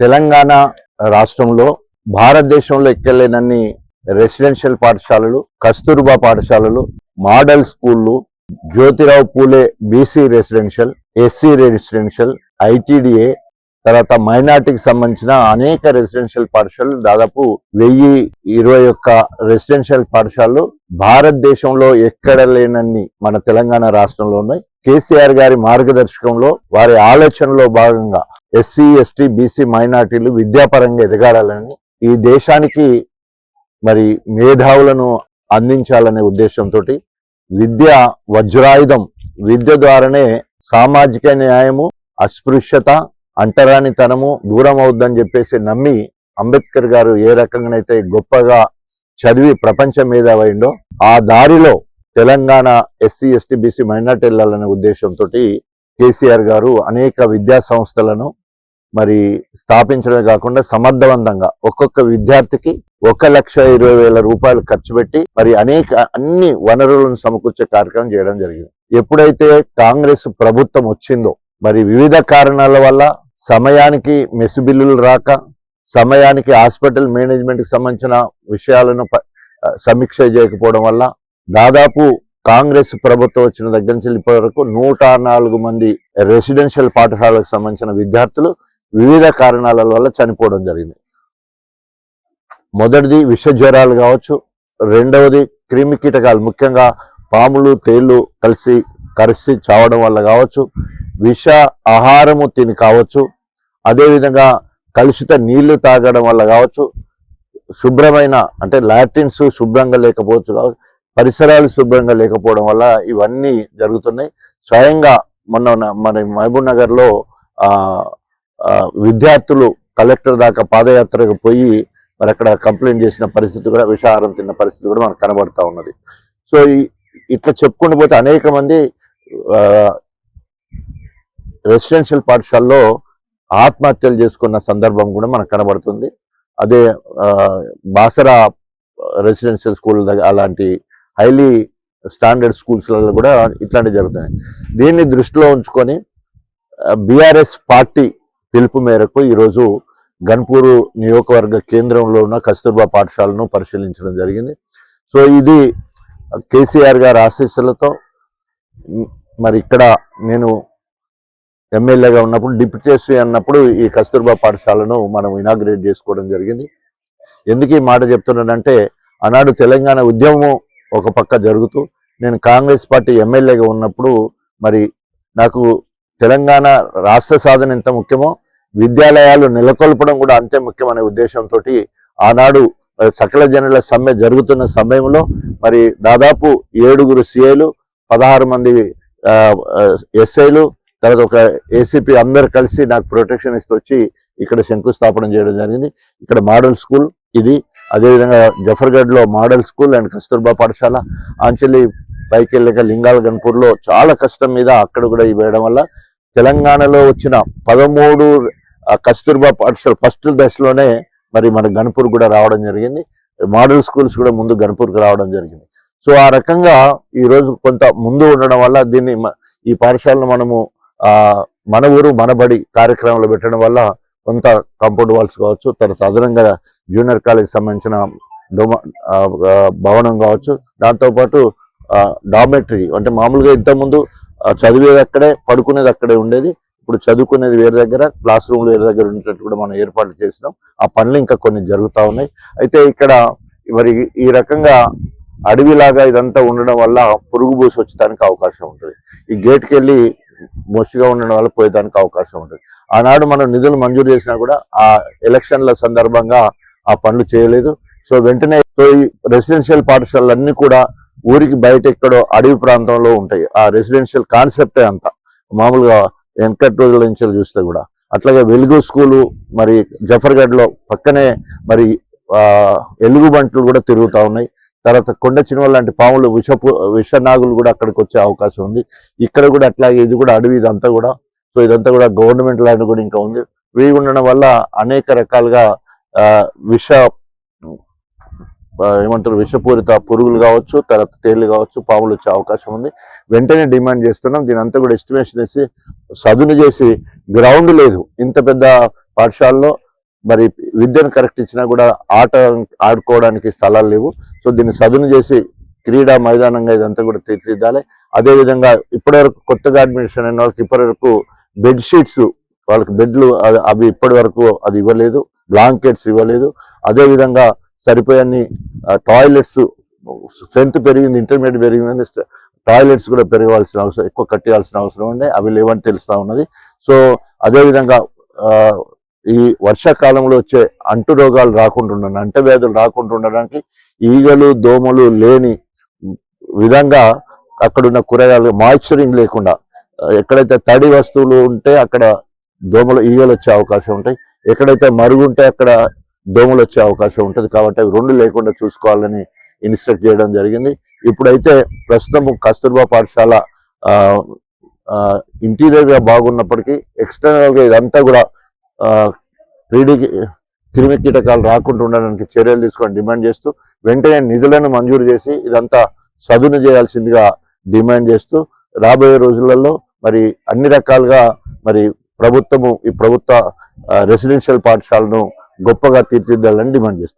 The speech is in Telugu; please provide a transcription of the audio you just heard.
తెలంగాణ రాష్ట్రంలో భారతదేశంలో ఎక్కలేనన్ని రెసిడెన్షియల్ పాఠశాలలు కస్తూర్బా పాఠశాలలు మోడల్ స్కూళ్ళు Jyotirao Phule BC residential SC residential ITDA తర్వాత మైనార్టీకి సంబంధించిన అనేక రెసిడెన్షియల్ పాఠశాలలు దాదాపు వెయ్యి ఇరవై ఒక్క రెసిడెన్షియల్ పాఠశాలలు భారతదేశంలో ఎక్కడ లేనన్ని మన తెలంగాణ రాష్ట్రంలో ఉన్నాయి. కేసీఆర్ గారి మార్గదర్శకంలో వారి ఆలోచనలో భాగంగా ఎస్సీ ఎస్టీ బీసీ మైనార్టీలు విద్యాపరంగా ఎదగాలని ఈ దేశానికి మరి మేధావులను అందించాలనే ఉద్దేశంతో విద్య వజ్రాయుధం విద్య ద్వారానే సామాజిక న్యాయము అస్పృశ్యత అంటరానితనము దూరం అవుద్దని చెప్పేసి నమ్మి అంబేద్కర్ గారు ఏ రకంగానైతే గొప్పగా చదివి ప్రపంచ మేధావైండో ఆ దారిలో తెలంగాణ ఎస్సీ ఎస్టీ బీసీ మైనార్టీలనే ఉద్దేశంతో కేసీఆర్ గారు అనేక విద్యా సంస్థలను మరి స్థాపించడమే కాకుండా సమర్థవంతంగా ఒక్కొక్క విద్యార్థికి ఒక లక్ష ఇరవై వేల రూపాయలు ఖర్చు పెట్టి మరి అనేక అన్ని వనరులను సమకూర్చే కార్యక్రమం చేయడం జరిగింది. ఎప్పుడైతే కాంగ్రెస్ ప్రభుత్వం వచ్చిందో మరి వివిధ కారణాల వల్ల సమయానికి మెసు బిల్లులు రాక సమయానికి హాస్పిటల్ మేనేజ్మెంట్కి సంబంధించిన విషయాలను సమీక్ష చేయకపోవడం వల్ల దాదాపు కాంగ్రెస్ ప్రభుత్వం వచ్చిన దగ్గర నుంచి ఇప్పటి వరకు నూట నాలుగు మంది రెసిడెన్షియల్ పాఠశాలకు సంబంధించిన విద్యార్థులు వివిధ కారణాల వల్ల చనిపోవడం జరిగింది. మొదటిది విష జ్వరాలు కావచ్చు రెండవది క్రిమి కీటకాలు ముఖ్యంగా పాములు తేళ్ళు కలిసి కలిసి చావడం వల్ల కావచ్చు విష ఆహారము తిని కావచ్చు అదేవిధంగా కలుషిత నీళ్ళు తాగడం వల్ల కావచ్చు శుభ్రమైన అంటే లాట్రిన్స్ శుభ్రంగా లేకపోవచ్చు కావచ్చు పరిసరాలు శుభ్రంగా లేకపోవడం వల్ల ఇవన్నీ జరుగుతున్నాయి. స్వయంగా మొన్న మన మహబూబ్ నగర్లో ఆ విద్యార్థులు కలెక్టర్ దాకా పాదయాత్రకు పోయి మరి అక్కడ కంప్లైంట్ చేసిన పరిస్థితి కూడా విషాహారం తిన్న పరిస్థితి కూడా మనకు కనబడతా ఉన్నది. సో ఈ- ఇట్లా చెప్పుకుంటూ పోతే అనేక మంది రెసిడెన్షియల్ పాఠశాలలో ఆత్మహత్యలు చేసుకున్న సందర్భం కూడా మనకు కనబడుతుంది. అదే బాసరా రెసిడెన్షియల్ స్కూల్ దగ్గర అలాంటి హైలీ స్టాండర్డ్ స్కూల్స్లలో కూడా ఇట్లాంటివి జరుగుతున్నాయి దీన్ని దృష్టిలో ఉంచుకొని బీఆర్ఎస్ పార్టీ పిలుపు మేరకు ఈరోజు గన్పూరు నియోజకవర్గ కేంద్రంలో ఉన్న కస్తూర్బా పాఠశాలను పరిశీలించడం జరిగింది. సో ఇది కేసీఆర్ గారి ఆశీస్సులతో మరి ఇక్కడ నేను ఎమ్మెల్యేగా ఉన్నప్పుడు డిప్యూటేసి అన్నప్పుడు ఈ కస్తూర్బా పాఠశాలను మనం ఇనాగ్రేట్ చేసుకోవడం జరిగింది. ఎందుకు ఈ మాట చెప్తున్నానంటే ఆనాడు తెలంగాణ ఉద్యమం ఒక పక్క జరుగుతూ నేను కాంగ్రెస్ పార్టీ ఎమ్మెల్యేగా ఉన్నప్పుడు మరి నాకు తెలంగాణ రాష్ట్ర సాధన ఎంత ముఖ్యమో విద్యాలయాలు నెలకొల్పడం కూడా అంతే ముఖ్యమనే ఉద్దేశంతో ఆనాడు సకల జనుల సమ్మె జరుగుతున్న సమయంలో మరి దాదాపు ఏడుగురు సిఐలు పదహారు మంది ఎస్ఐలు తర్వాత ఒక ఏసీపీ అందరు కలిసి నాకు ప్రొటెక్షన్ ఇస్తూ వచ్చి ఇక్కడ శంకుస్థాపన చేయడం జరిగింది. ఇక్కడ మోడల్ స్కూల్ ఇది. అదేవిధంగా జఫర్గఢ్లో మోడల్ స్కూల్ అండ్ కస్తూర్బా పాఠశాల ఆంచలి పైకి వెళ్ళక లింగాల గన్పూర్లో చాలా కష్టం మీద అక్కడ కూడా ఇవి వేయడం వల్ల తెలంగాణలో వచ్చిన పదమూడు కస్తూర్బా పాఠశాల ఫస్ట్ దశలోనే మరి మన గన్పూర్ కూడా రావడం జరిగింది. మోడల్ స్కూల్స్ కూడా ముందు గన్పూర్కి రావడం జరిగింది. సో ఆ రకంగా ఈరోజు కొంత ముందు ఉండడం వల్ల దీన్ని ఈ పాఠశాలను మనము మన ఊరు మనబడి కార్యక్రమంలో పెట్టడం వల్ల కొంత కాంపౌండ్ వాల్స్ కావచ్చు తర్వాత అదనంగా జూనియర్ కాలేజ్ సంబంధించిన డొమా భవనం కావచ్చు. దాంతోపాటు డామెటరీ అంటే మామూలుగా ఇంతకుముందు చదివేది అక్కడే పడుకునేది అక్కడే ఉండేది. ఇప్పుడు చదువుకునేది వేరే దగ్గర క్లాస్ రూమ్లు వేరే దగ్గర ఉండేటట్టు కూడా మనం ఏర్పాట్లు చేసినాం. ఆ పనులు ఇంకా కొన్ని జరుగుతూ ఉన్నాయి. అయితే ఇక్కడ మరి ఈ రకంగా అడవిలాగా ఇదంతా ఉండడం వల్ల పురుగు పూసి వచ్చేదానికి అవకాశం ఉంటుంది. ఈ గేట్కి వెళ్ళి మొసిగా ఉండడం వల్ల పోయేదానికి అవకాశం ఉంటుంది. ఆనాడు మనం నిధులు మంజూరు చేసినా కూడా ఆ ఎలక్షన్ల సందర్భంగా ఆ పనులు చేయలేదు. సో వెంటనే సో ఈ రెసిడెన్షియల్ పాఠశాలలన్నీ కూడా ఊరికి బయట ఎక్కడో అడవి ప్రాంతంలో ఉంటాయి. ఆ రెసిడెన్షియల్ కాన్సెప్టే అంత. మామూలుగా వెంకట రోజుల నుంచి చూస్తే కూడా. అట్లాగే వెలుగు స్కూలు మరి జఫర్గఢ్లో పక్కనే మరి ఎలుగు బంట్లు కూడా తిరుగుతూ ఉన్నాయి. తర్వాత కొండ చినువ లాంటి పాములు విషపు విషనాగులు కూడా అక్కడికి వచ్చే అవకాశం ఉంది. ఇక్కడ కూడా అట్లాగే ఇది కూడా అడవి ఇదంతా కూడా. సో ఇదంతా కూడా గవర్నమెంట్ ల్యాండ్ కూడా ఇంకా ఉంది. ఇవి ఉండడం వల్ల అనేక రకాలుగా విష ఏమంటారు విషపూరిత పురుగులు కావచ్చు తర్వాత తేళ్ళు కావచ్చు పాములు వచ్చే అవకాశం ఉంది. వెంటనే డిమాండ్ చేస్తున్నాం. దీని అంతా కూడా ఎస్టిమేషన్ వేసి సదును చేసి గ్రౌండ్ లేదు. ఇంత పెద్ద పాఠశాలలో మరి విద్యను కరెక్ట్ ఇచ్చినా కూడా ఆట ఆడుకోవడానికి స్థలాలు లేవు. సో దీన్ని సదును చేసి క్రీడా మైదానంగా ఇదంతా కూడా తీర్చిదిద్దాలి. అదేవిధంగా ఇప్పటివరకు కొత్తగా అడ్మిషన్ అయిన వాళ్ళకి ఇప్పటివరకు బెడ్ షీట్స్ వాళ్ళకి బెడ్లు అవి- అవి ఇప్పటి వరకు అది ఇవ్వలేదు. బ్లాంకెట్స్ ఇవ్వలేదు. అదేవిధంగా విధంగా టాయిలెట్స్ స్ట్రెంత్ పెరిగింది ఇంటర్మీడియట్ పెరిగిందని టాయిలెట్స్ కూడా పెరగాల్సిన అవసరం ఎక్కువ కట్టేయాల్సిన అవసరం ఉండే అవి లేవని తెలుస్తూ ఉన్నది. సో అదేవిధంగా ఈ వర్షాకాలంలో వచ్చే అంటు రోగాలు రాకుండా ఉండడానికి అంట వ్యాధులు రాకుండా ఉండడానికి ఈగలు దోమలు లేని విధంగా అక్కడున్న కూరగాయలు మాయిశ్చరింగ్ లేకుండా ఎక్కడైతే తడి వస్తువులు ఉంటే అక్కడ దోమలు ఈగలు వచ్చే అవకాశం ఉంటాయి. ఎక్కడైతే మరుగు ఉంటే అక్కడ దోమలు వచ్చే అవకాశం ఉంటుంది. కాబట్టి అవి రెండు లేకుండా చూసుకోవాలని ఇన్స్ట్రక్ట్ చేయడం జరిగింది. ఇప్పుడైతే ప్రస్తుతం కస్తూర్బా పాఠశాల ఇంటీరియర్గా బాగున్నప్పటికీ ఎక్స్టర్నల్గా ఇదంతా కూడా క్రీడి క్రిమి కీటకాలు రాకుండా ఉండడానికి చర్యలు తీసుకొని డిమాండ్ చేస్తూ వెంటనే నిధులను మంజూరు చేసి ఇదంతా సదును చేయాల్సిందిగా డిమాండ్ చేస్తూ రాబోయే రోజులలో మరి అన్ని రకాలుగా మరి ప్రభుత్వము ఈ ప్రభుత్వ రెసిడెన్షియల్ పాఠశాలను గొప్పగా తీర్చిదిద్దాలని డిమాండ్ చేస్తాం.